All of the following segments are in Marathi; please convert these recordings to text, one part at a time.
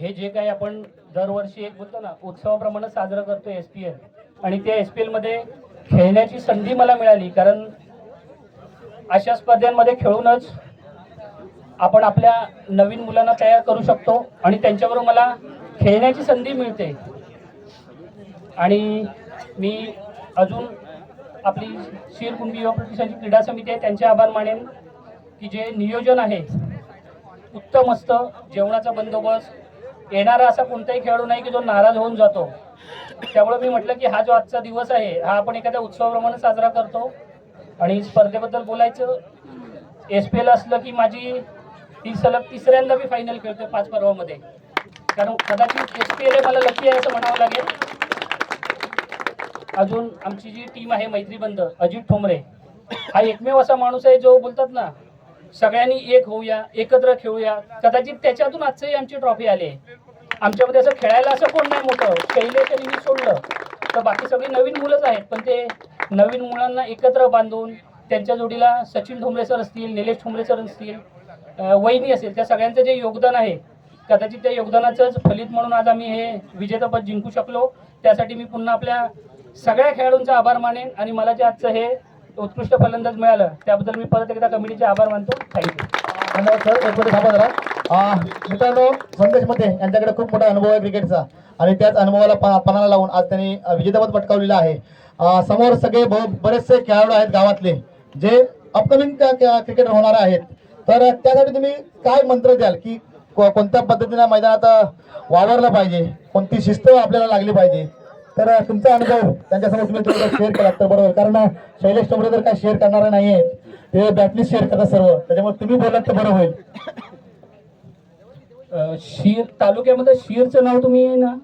हे जे काही आपण दरवर्षी एक बोलतो ना उत्सवाप्रमाणे साजरं करतो एस पी एल आणि त्या एस पी एलमध्ये खेळण्याची संधी मला मिळाली कारण अशा स्पर्धांमध्ये खेळूनच आपण आपल्या नवीन मुलांना तयार करू शकतो आणि त्यांच्याबरोबर मला खेळण्याची संधी मिळते. आणि मी अजून आपली शिरकुंडी युवा प्रतिष्ठानची क्रीडा समिती आहे त्यांचे आभार मानेन की जे नियोजन आहे उत्तम असतं जेवणाचा बंदोबस्त येणारा असा कोणताही खेळाडू नाही की जो नाराज होऊन जातो. त्यामुळे मी म्हटलं की हा जो आजचा दिवस आहे हा आपण एखाद्या उत्सवाप्रमाणे साजरा करतो. आणि स्पर्धेबद्दल बोलायचं एस पी एल असलं की माझी ती सलग तिसऱ्यांदा मी फायनल खेळतोय पाच पर्वामध्ये. कारण कदाचित एस पी एल मला लकी आहे असं म्हणावं लागेल. अजून आमची जी टीम आहे मैत्रीबंध अजित ठोंबरे हा एकमेव असा माणूस आहे जो बोलतात ना सगळ्यांनी एक होऊया एकत्र खेळूया. कदाचित त्याच्यातून आजचंही आमची ट्रॉफी आली आहे. आमच्यामध्ये असं खेळायला असं कोण नाही मोठं. शैलेश तरी मी सोडलं. तर बाकी सगळी नवीन मुलंच आहेत. पण ते नवीन मुलांना एकत्र बांधून त्यांच्या जोडीला सचिन ठोंबरे सर असतील निलेश ठोंबरे सर असतील वहिनी असेल त्या सगळ्यांचं जे योगदान आहे कदाचित त्या योगदानाचंच फलित म्हणून आज आम्ही हे विजेतेपद जिंकू शकलो. त्यासाठी मी पुन्हा आपल्या सगळ्या खेळाडूंचा आभार मानेन आणि मला जे आजचं हे उत्कृष्ट फलंदाज मिळालं त्याबद्दल मी परत एकदा कमिटीचे आभार मानतो. थँक्यू धन्यवाद सर एक मिनिट थांबा जरा मित्रांनो संदेशमध्ये यांच्याकडे खूप मोठा अनुभव आहे क्रिकेटचा आणि त्याच अनुभवाला प- पणाला लावून आज त्यांनी अ, विजेतेपद पटकावलेलं आहे. समोर सगळे ब- बरेचसे खेळाडू आहेत गावातले जे अपकमिंग क्रिकेटर होणार आहेत. तर त्यासाठी तुम्ही काय मंत्र द्याल की को- कोणत्या पद्धतीने मैदानात वावरलं पाहिजे? कोणती शिस्त आपल्याला लागली पाहिजे? तर तुमचा अनुभव त्यांच्यासमोर तुम्ही थोडं शेअर केला तर बरोबर कारण शैलेश टोमरे तर काय शेअर करणार नाही आहेत ते बॅटनी शेअर करतात सर्व. त्याच्यामुळे तुम्ही बोलात तर बरं होईल. शीर तालुक्यामध्ये शीरचं नाव तुम्ही ना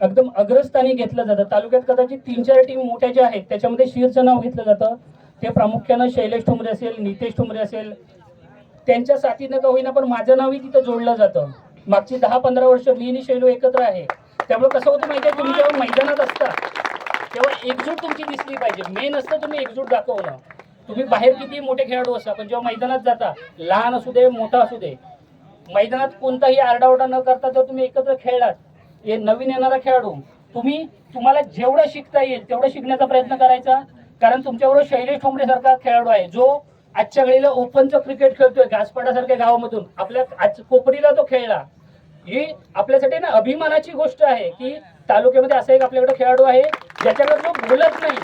एकदम अग्रस्थानी घेतलं जातं. तालुक्यात कदाचित तीन चार टीम मोठ्या ज्या आहेत त्याच्यामध्ये शीरचं नाव घेतलं जातं. ते प्रामुख्यानं शैलेश ठोंबरे असेल नितेश ठोंबरे असेल त्यांच्या साथीनं का होईना पण माझं नावही तिथं जोडलं जातं. मागची दहा पंधरा वर्ष मी आणि शैलू एकत्र आहे. त्यामुळे कसं होतं माहिती आहे तुम्ही जेव्हा मैदानात असता तेव्हा एकजूट तुमची दिसली पाहिजे. मेन असतं तुम्ही एकजूट दाखवणं. तुम्ही बाहेर किती मोठे खेळाडू असा पण जेव्हा मैदानात जाता लहान असू दे मोठा असू दे मैदानात कोणताही आरडाओरडा न करता जर तुम्ही एकत्र खेळलात हे नवीन येणारा खेळाडू तुम्ही तुम्हाला जेवढं शिकता येईल तेवढं शिकण्याचा प्रयत्न करायचा. कारण तुमच्याबरोबर शैलेश ठोंबरे सारखा खेळाडू आहे. जो आजच्या घडीला ओपनचं क्रिकेट खेळतोय घासपाटासारख्या गावामधून. आपल्या आज कोपरीला तो खेळला. ही आपल्यासाठी ना अभिमानाची गोष्ट आहे की तालुक्यामध्ये असा एक आपल्याकडे खेळाडू आहे ज्याच्याकडे जो बोलत नाही.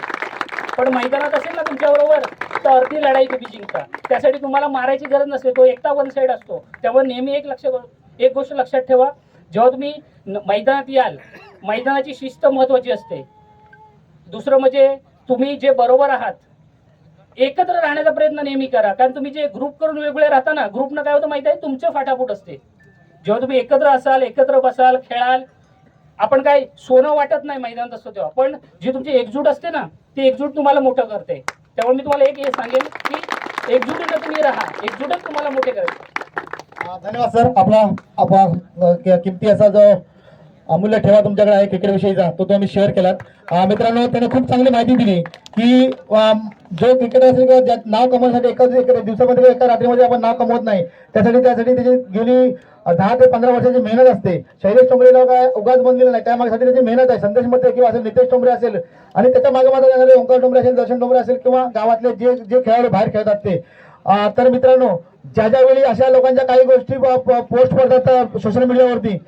पण मैदानात असेल ना तुमच्याबरोबर तर अर्धी लढाई तुम्ही जिंकता. त्यासाठी तुम्हाला मारायची गरज नसते तो एकटा वन साईड असतो. त्यामुळे नेहमी एक लक्ष एक गोष्ट लक्षात ठेवा जेव्हा तुम्ही मैदानात याल मैदानाची शिस्त महत्वाची असते. दुसरं म्हणजे तुम्ही जे बरोबर आहात एकत्र राहण्याचा प्रयत्न नेहमी करा. कारण तुम्ही जे ग्रुप करून वेगवेगळे राहता ना ग्रुपनं काय होतं माहिती आहे? तुमचं फाटाफूट असते. जेव्हा तुम्ही एकत्र असाल एकत्र बसाल खेळाल आपण काय सोनं वाटत नाही मैदानात असतो तेव्हा. पण जी तुमची एकजूट असते ना ती एकजूट तुम्हाला मोठं करते. त्यामुळे मी तुम्हाला एक हे सांगेन की एकजुटीनं तुम्ही राहा. एकजूटच तुम्हाला मोठे करते. धन्यवाद सर. आपला आपला किमती असा जो अमूल्य ठेवा तुमच्याकडे आहे क्रिकेट विषयीचा तो तुम्ही शेअर केलात. मित्रांनो त्याने खूप चांगली माहिती दिली की जो क्रिकेटर असेल किंवा ज्या नाव कमवण्यासाठी एकाच एका दिवसामध्ये एका रात्रीमध्ये आपण नाव कमवत नाही. त्यासाठी त्यासाठी त्याची गेली दहा ते पंधरा वर्षाची मेहनत असते. शैलेश टोंबरेला काय उगाच बनलेलं नाही. त्यामागे त्याची मेहनत आहे. संदेशमध्ये किंवा असेल नितेश टोंबरे असेल आणि त्याच्यामागे मागे जाणारे ओंकार टोंबरे असेल दर्शन टोंबरे असेल किंवा गावातले जे जे खेळाडू बाहेर खेळतात ते. तर मित्रांनो ज्या ज्यावेळी अशा लोकांच्या काही गोष्टी पोस्ट करतात सोशल मीडियावरती